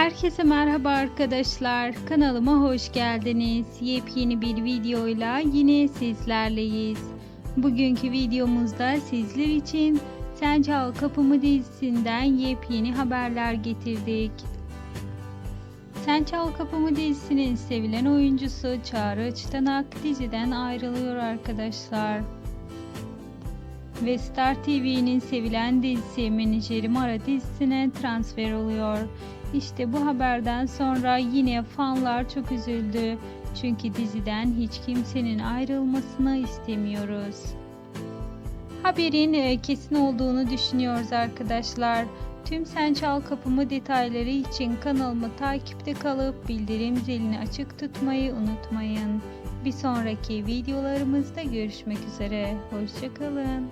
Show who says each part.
Speaker 1: Herkese merhaba arkadaşlar. Kanalıma hoş geldiniz. Yepyeni bir videoyla yine sizlerleyiz. Bugünkü videomuzda sizler için Sen Çal Kapımı dizisinden yepyeni haberler getirdik. Sen Çal Kapımı dizisinin sevilen oyuncusu Çağrı Açtanak diziden ayrılıyor arkadaşlar. Ve Star TV'nin sevilen dizisi Menajerim Ara dizisine transfer oluyor. İşte bu haberden sonra yine fanlar çok üzüldü. Çünkü diziden hiç kimsenin ayrılmasını istemiyoruz. Haberin e, kesin olduğunu düşünüyoruz arkadaşlar. Tüm Sen Çal Kapımı detayları için kanalımı takipte kalıp bildirim zilini açık tutmayı unutmayın. Bir sonraki videolarımızda görüşmek üzere. Hoşçakalın.